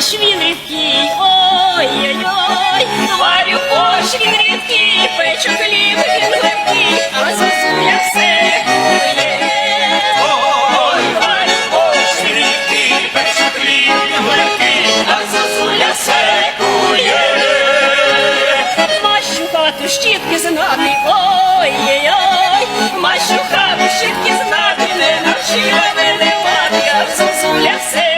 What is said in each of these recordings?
борщ він рідкий, ой-ой-ой, варю борщ він рідкий, печу хліб він легкий, а зозуля все кує. Ой, варю борщ рідкий, печу а зозуля секує. Мащу хату щітки знати, ой-ой-ой, мащу хату щітки знати, не навчила мене мати, а зозуля все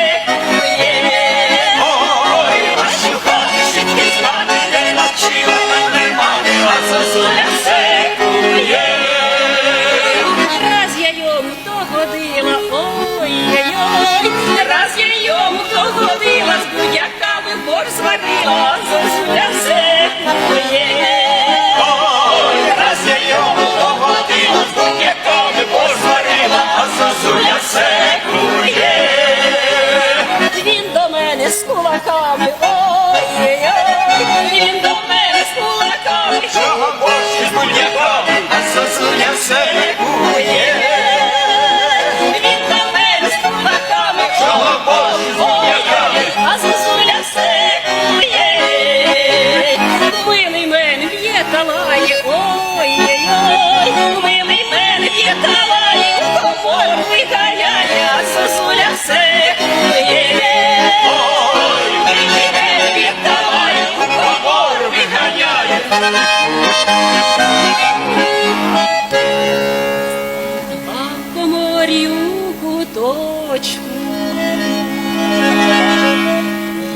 мене з кулаками, ой-ой-ой, у куточку.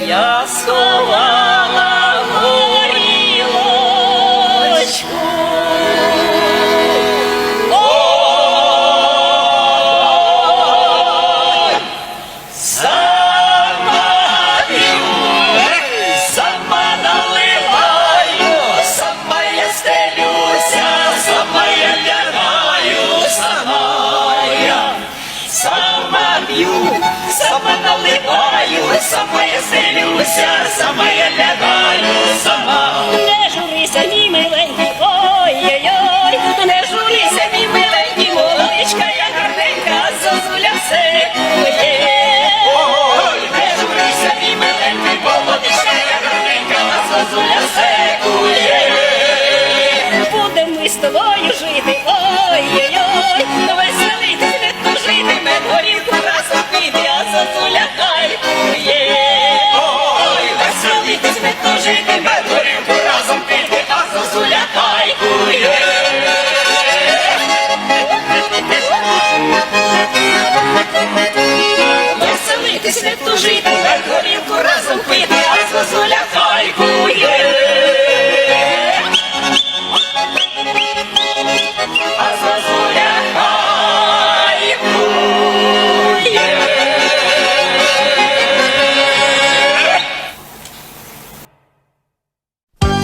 Я сховала наливаю, сама я селюся, сама я лягаю, сама. Не журися, мій миленький, ой-ой-ой, не журися, мій миленький, молодичка, я гарненька, зозуля все моє. Ой, не журися, мій миленький, молодичка, я гарненька, зозуля все кує. Будемо ми з тобою жити, ой-ой-ой.